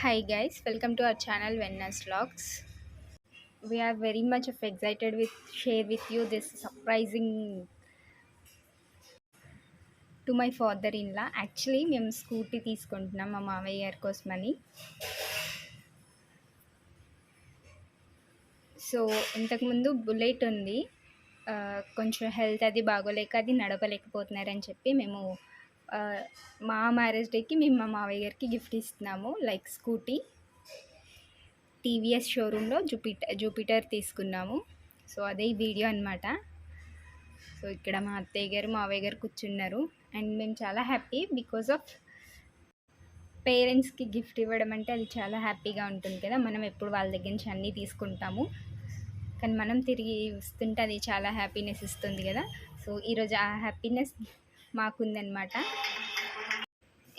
Hi guys welcome to our channel వెన్నర్స్ వెన్నస్ vlogs we are very much of excited with share with you this surprising to my father in law actually మేము scooty తీసుకుంటున్నాం మా మామయ్య గారి కోసమని. So ఇంతకుముందు bullet ఉంది. Uh, కొంచెం health అది బాగోలేక అది నడపలేకపోతున్నారని చెప్పి మేము మా మ్యారేజ్ డేకి మేము మా మావయ్య గారికి గిఫ్ట్ ఇస్తున్నాము లైక్ స్కూటీ. టీవీఎస్ షోరూంలో జూపిటర్ జూపిటర్ తీసుకున్నాము. సో అదే ఈ వీడియో అనమాట సో ఇక్కడ మా అత్తయ్య గారు మావయ్య గారు కూర్చున్నారు. అండ్ మేము చాలా హ్యాపీ బికాజ్ ఆఫ్ పేరెంట్స్కి గిఫ్ట్ ఇవ్వడం అంటే అది చాలా హ్యాపీగా ఉంటుంది కదా. మనం ఎప్పుడు వాళ్ళ దగ్గర నుంచి అన్నీ తీసుకుంటాము. కానీ మనం తిరిగి వస్తుంటే అది చాలా హ్యాపీనెస్ ఇస్తుంది కదా. సో ఈరోజు ఆ హ్యాపీనెస్ మాకుందనమాట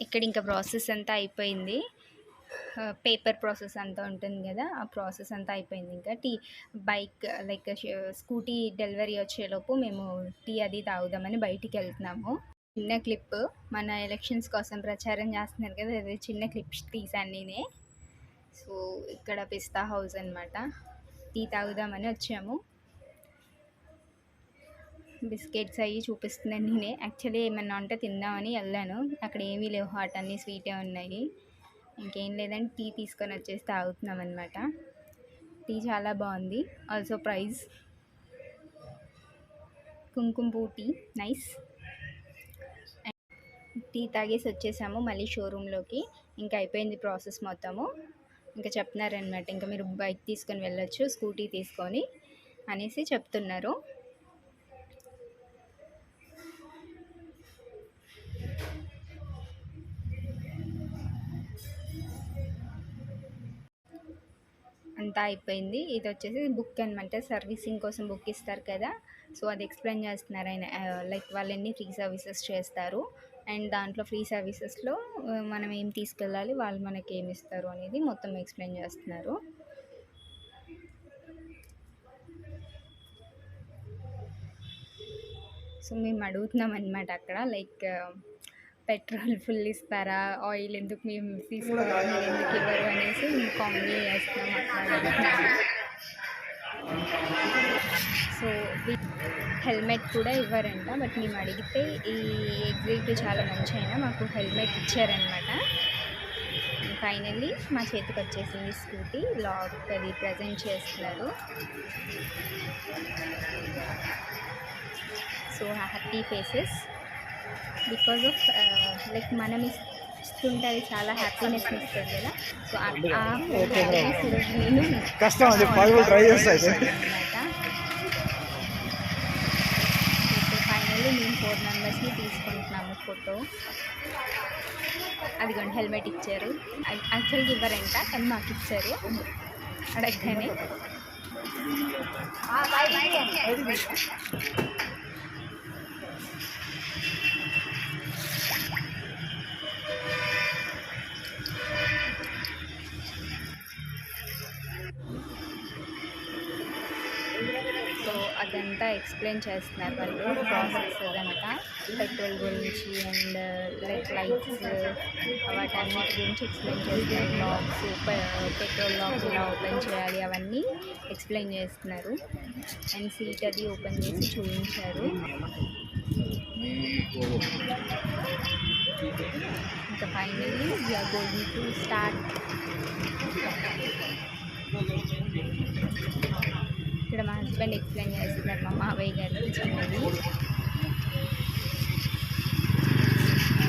ఇక్కడ ఇంకా ప్రాసెస్ అంతా అయిపోయింది. పేపర్ ప్రాసెస్ అంతా ఉంటుంది కదా ఆ ప్రాసెస్ అంతా అయిపోయింది. ఇంకా టీ బైక్ లైక్ స్కూటీ డెలివరీ వచ్చేలోపు మేము టీ అది తాగుదామని బయటికి వెళ్తున్నాము. చిన్న క్లిప్ మన ఎలక్షన్స్ కోసం ప్రచారం చేస్తున్నారు కదా అది చిన్న క్లిప్స్ తీసాను నేనే. సో ఇక్కడ పిస్తా హౌస్ అనమాట టీ తాగుదామని వచ్చాము. బిస్కెట్స్ అవి చూపిస్తున్నాను నేనే. యాక్చువల్లీ ఏమన్నా ఉంటే తిందామని వెళ్ళాను. అక్కడ ఏమీ లేవు. హాట్ అన్నీ స్వీటే ఉన్నాయి. ఇంకేం లేదని టీ తీసుకొని వచ్చేసి తాగుతున్నాం అనమాట టీ చాలా బాగుంది. ఆల్సో ప్రైస్ కుంకుమ పూ టీ నైస్ టీ తాగేసి వచ్చేసాము మళ్ళీ షోరూంలోకి ఇంకా అయిపోయింది ప్రాసెస్ మొత్తము. ఇంకా చెప్తున్నారనమాట ఇంకా మీరు బైక్ తీసుకొని వెళ్ళొచ్చు స్కూటీ తీసుకొని అనేసి చెప్తున్నారు. అంతా అయిపోయింది. ఇది వచ్చేసి బుక్ అనమాట సర్వీసింగ్ కోసం బుక్ ఇస్తారు కదా. సో అది ఎక్స్ప్లెయిన్ చేస్తున్నారు ఆయన. లైక్ వాళ్ళు ఎన్ని ఫ్రీ సర్వీసెస్ చేస్తారు. అండ్ దాంట్లో ఫ్రీ సర్వీసెస్లో మనం ఏం తీసుకెళ్ళాలి వాళ్ళు మనకి ఏమి ఇస్తారు అనేది మొత్తం ఎక్స్ప్లెయిన్ చేస్తున్నారు. సో మేము అడుగుతున్నాం అనమాట అక్కడ. లైక్ పెట్రోల్ ఫుల్ ఇస్తారా? ఆయిల్ ఎందుకు మేము తీసుకోవాలి? మీరు ఎందుకు ఇవ్వరు? అనేసి మేము కామెడీ చేస్తున్నాం అక్కడ సో హెల్మెట్ కూడా ఇవ్వరంట. బట్ మేము అడిగితే ఈ ఎగ్జిక్యూటివ్ చాలా మంచి అయినా మాకు హెల్మెట్ ఇచ్చారనమాట ఫైనల్లీ మా చేతికి వచ్చేసింది స్కూటీ. లాక్ అది ప్రజెంట్ చేస్తున్నారు. So happy faces. Because of like మనం ఇస్- ఇస్తుంటే అది చాలా హ్యాపీనెస్ ఇస్తుంది కదా. సో ఆ నేను కష్టం అది ట్రై ఫైనల్లీ మేము ఫోర్ మెంబర్స్ని తీసుకుంటున్నాము ఫోటో అదిగోండి హెల్మెట్ ఇచ్చారు. యాక్చువల్గా ఇవ్వరంట కానీ మాకు ఇచ్చారు. అడగగానే. సో అదంతా ఎక్స్ప్లెయిన్ చేస్తున్నారు వాళ్ళు ప్రాసెస్ అదంతా. పెట్రోల్ గురించి అండ్ లైక్ లైట్స్ వాటన్నిటి గురించి ఎక్స్ప్లెయిన్ చేస్తున్నారు. లాక్స్ పెట్రోల్ లాక్స్ ఇలా ఓపెన్ చేయాలి అవన్నీ ఎక్స్ప్లెయిన్ చేస్తున్నారు. అండ్ సీట్ అది ఓపెన్ చేసి చూపించారు. ఇంకా finally we are going to start ఇక్కడ మా హస్బెండ్ ఎక్స్ప్లెయిన్ చేస్తున్నారు మా మావయ్య గారు చిన్నది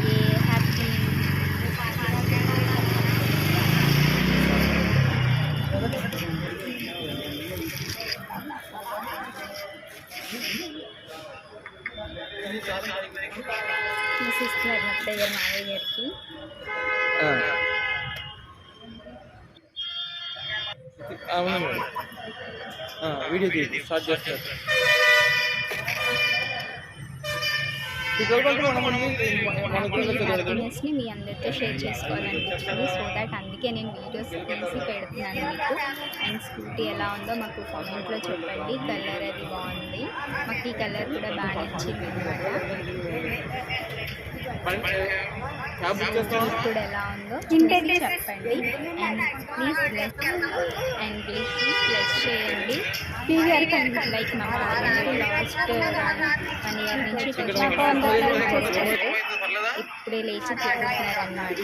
ఏ హ్యాపీ మా సిస్టర్ అత్తయ్య గారు మావయ్య గారికి అవును మేడం వీడియో తీయండి స్టార్ట్ చేస్తారు మీ అందరితో షేర్ చేసుకోవాలనిపించింది. సో దట్ అందుకే నేను వీడియోస్ తీసి పెడుతున్నాను మీకు. అండ్ స్కూటీ ఎలా ఉందో మాకు కామెంట్లో చెప్పండి. కలర్ అది బాగుంది. మాకు ఈ కలర్ కూడా బాగా నచ్చింది అనమాట ఇప్పుడు ఎలా ఉందో చెప్పండి. Please and. ప్లీజ్ చేయండి లైక్ మా ఫాదర్ లాస్ట్ వన్ ఇయర్ నుంచి కొంచెం చేస్తుంటే ఇప్పుడే లేచి తిరుగుతున్నారు అన్నమాట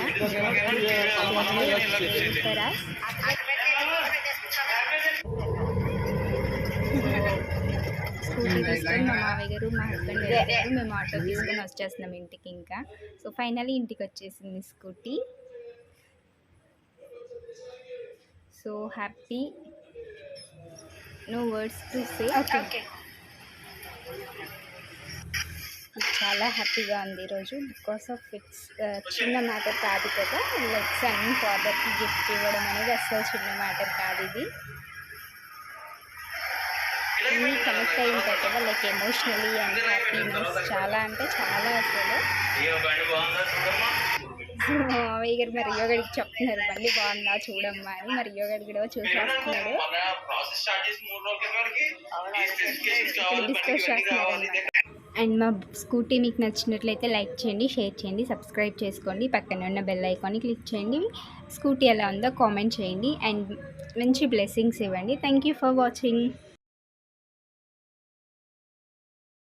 స్కూటీ తీసుకొని మా మామయ్య గారు మా హస్బెండ్ వెళ్ళారు మేము ఆటో తీసుకొని వచ్చేస్తున్నాం ఇంటికి ఇంకా. సో ఫైనల్లీ ఇంటికి వచ్చేసింది scooty so happy no words to say okay చాలా హ్యాపీగా ఉంది ఈరోజు బికాస్ ఆఫ్ ఇట్స్ చిన్న మ్యాటర్ కాదు కదా. లైక్ సన్ ఫాదర్కి గిఫ్ట్ ఇవ్వడం అనేది అస్సలు చిన్న మ్యాటర్ కాదు ఇది. అన్నీ కనెక్ట్ అయి ఉంటాయి కదా లైక్ ఎమోషనలీ అండ్ హ్యాపీనెస్ చాలా అంటే చాలా అసలు. మామయ్య గారు మరి యోగడికి చెప్తున్నారు బండి బాగుందా చూడమ్మా అని. మరి యోగడి కూడా చూసి వస్తున్నాడు డిస్కస్ చేస్తున్నారు అండ్ మా స్కూటీ మీకు నచ్చినట్లయితే లైక్ చేయండి షేర్ చేయండి సబ్స్క్రైబ్ చేసుకోండి. పక్కన ఉన్న బెల్ ఐకాన్ని క్లిక్ చేయండి. స్కూటీ ఎలా ఉందో కామెంట్ చేయండి. అండ్ మంచి బ్లెస్సింగ్స్ ఇవ్వండి. Thank you for watching